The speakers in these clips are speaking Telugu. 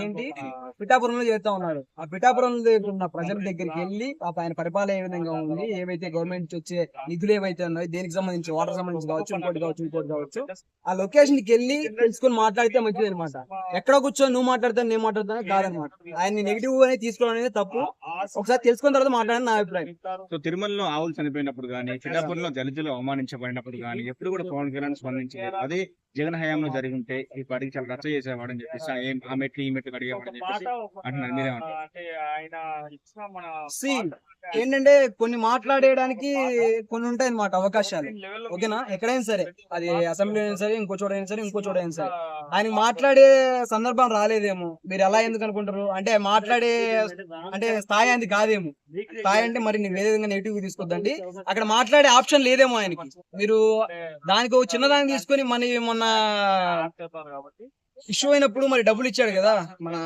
ఏంటి? పిఠాపురంలో చేస్తా ఉన్నారు ఆ పిఠాపురంలో ఉన్న ప్రజల దగ్గరికి వెళ్ళి ఆయన పరిపాలన ఏ విధంగా ఉంది ఏవైతే గవర్నమెంట్ నుంచి వచ్చే నిధులు ఏవైతే ఉన్నాయో దేనికి సంబంధించి వాటర్ సంబంధించి కావచ్చు ఇంకోటి కావచ్చు ఇంకోటి కావచ్చు. ఆ లొకేషన్కి వెళ్ళి తెలుసుకొని మాట్లాడితే మంచిది అనమాట ఎక్కడ కూర్చొని నువ్వు మాట్లాడతాను నేను మాట్లాడతాను కాదనమాట ఆయన నెగిటివ్ అనేది తీసుకోవడం అనేది తప్పు. ఒకసారి తెలుసుకున్న తర్వాత మాట్లాడని నా అభిప్రాయం. సో తిరుమలలో ఆవులు చనిపోయినప్పుడు కానీ పిఠాపురంలో దళితులు అవమానించబడినప్పుడు కానీ ఎప్పుడు కూడా పవన్ కళ్యాణ్ స్పందించలేదు అదే జగన్ హయాంలో జరిగి ఉంటే ఈ పార్టీకి చాలా రచ్చ చేసేవాడని చెప్పేసి ఆ మెట్లు ఈ మెట్లు అడిగేవాడని చెప్పేసి అంటున్నారు. మీరేమంటారు? అంటే ఆయన ఇచ్చిన మన See, ఏంటంటే కొన్ని మాట్లాడేయడానికి కొన్ని ఉంటాయి అన్నమాట అవకాశాలు. ఓకేనా? ఎక్కడైనా సరే. అది అసెంబ్లీ అయినా సరే ఇంకో చోట అయినా సరే ఇంకో చోట అయినా సరే. ఆయన మాట్లాడే సందర్భం రాలేదేమో. మీరు ఎలా ఎందుకు అనుకుంటారు? అంటే మాట్లాడే అంటే స్థాయి అది కాదేమో. స్థాయి అంటే మరి నేను వేరే విధంగా నెగిటివ్ తీసుకొద్దండి. అక్కడ మాట్లాడే ఆప్షన్ లేదేమో ఆయనకి. మీరు దానికి ఒక చిన్నదాన్ని తీసుకొని మన మొన్న కాబట్టి. ఇష్యూ అయినప్పుడు మరి డబ్బులు ఇచ్చాడు కదా మన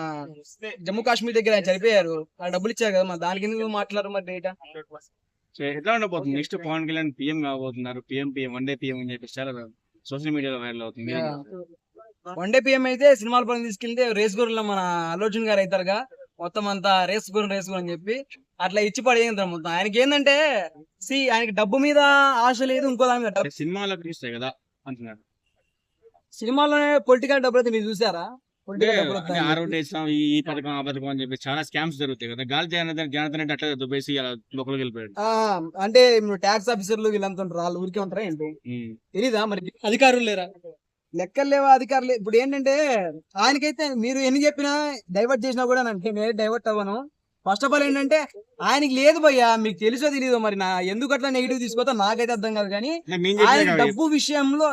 జమ్మూ కాశ్మీర్ దగ్గర ఆయన చనిపోయారు. ఆ డబ్బులు ఇచ్చారు కదా మరి దానికి ఎందుకు మాట్లాడరు మరి డేటా ఎట్లా ఉండబోతుంది? నెక్స్ట్ పవన్ కళ్యాణ్ పిఎం కాబోతున్నారు. PM PM one day PM అని చెప్పేసి చాలా సోషల్ మీడియాలో వైరల్ అవుతుంది? వన్ డే పిఎం అయితే సినిమాల పని తీసుకెళ్తే రేస్ గుర్రంలో మన అల్లుర్జున్ గారు అవుతారుగా. మొత్తం అంతా రేస్ గుర్రం రేస్ గుర్రం అని చెప్పి అట్లా ఇచ్చి పడేయంతారు మొత్తం ఆయనకి ఏంటంటే సి ఆయనకి డబ్బు మీద ఆశ లేదు ఇంకో దాని మీద డబ్బు అంటే సినిమాలకు చూస్తాయి కదా అంటున్నారు సినిమాలోనే పొలిటికల్ డబ్బులు అయితే మీరు చూసారా? అంటే పొలిటికల్ డబ్బులు అంటే వస్తాయి. ఆ రోడ్ వేసాం ఈ ఈ పథకం ఆ పథకం అని చెప్పి చాలా స్కామ్స్ జరుగుతాయి కదా. గాలి జనార్దన్ జనార్దన్ రెడ్డి అట్లా దుబ్బేసి అలా లోపలికి వెళ్ళిపోయాడు. ఆ, అంటే మీరు ట్యాక్స్ ఆఫీసర్లు వీళ్ళంతా ఉంటారు వాళ్ళు ఊరికే ఉంటారా ఏంటి. తెలీదా మరి? అధికారులు లేరా? లెక్కలు లేవా అధికారులు ఇప్పుడు ఏంటంటే ఆయనకైతే మీరు ఎన్ని చెప్పినా డైవర్ట్ చేసినా కూడా అంటే నేను డైవర్ట్ అవ్వను. ఫస్ట్ ఆఫ్ ఆల్ ఏంటంటే ఆయనకి లేదు భయ్యా మీకు తెలుసో తెలీదో మరి నా ఎందుకు అట్లా నెగిటివ్ తీసుకోతా నాకైతే అర్థం కాదు కానీ ఆయన డబ్బు విషయంలో